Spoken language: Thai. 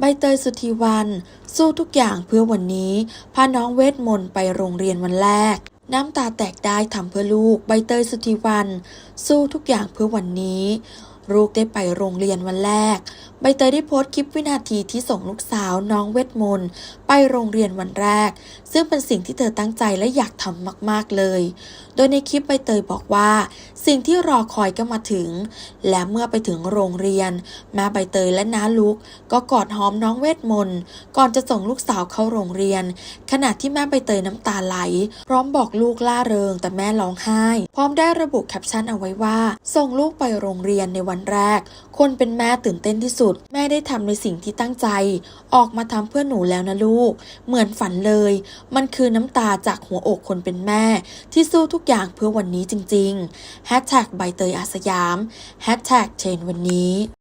ใบเตยสุธีวัน สู้ทุกอย่างเพื่อวันนี้ พาน้องเวทมนต์ไปโรงเรียนวันแรก น้ำตาแตกได้ทำเพื่อลูก ใบเตยสุธีวัน สู้ทุกอย่างเพื่อวันนี้ ลูกได้ไปโรงเรียนวันแรก ใบเตยได้โพสต์คลิปวินาทีที่ส่งลูกสาวน้องเวทมนต์ไปโรงเรียนวันแรก ซึ่งเป็นสิ่งที่เธอตั้งใจและอยากทำมากๆเลย โดยในคลิปใบเตยบอกว่า สิ่งที่รอคอยก็มาถึง และเมื่อไปถึงโรงเรียนแม่ใบเตยและน้าลุก ก็กอดหอมน้องเวทมนต์ก่อนจะส่งลูกสาวเข้าโรงเรียน ขณะที่แม่ใบเตยน้ำตาไหล พร้อมบอกลูกล่าเริงแต่แม่ร้องไห้ พร้อมได้ระบุแคปชั่นเอาไว้ว่า ส่งลูกไปโรงเรียนในวันแรก คนเป็นแม่ตื่นเต้นที่สุด แม่ได้ทำในสิ่งที่ตั้งใจ ออกมาทำเพื่อหนูแล้วนะลูก เหมือนฝันเลย มันคือน้ำตาจากหัวอกคนเป็นแม่ ที่สู้ทุกอย่างเพื่อวันนี้จริงๆแฮชแท็กใบเตยอาสยามแฮชแท็กเชนวันนี้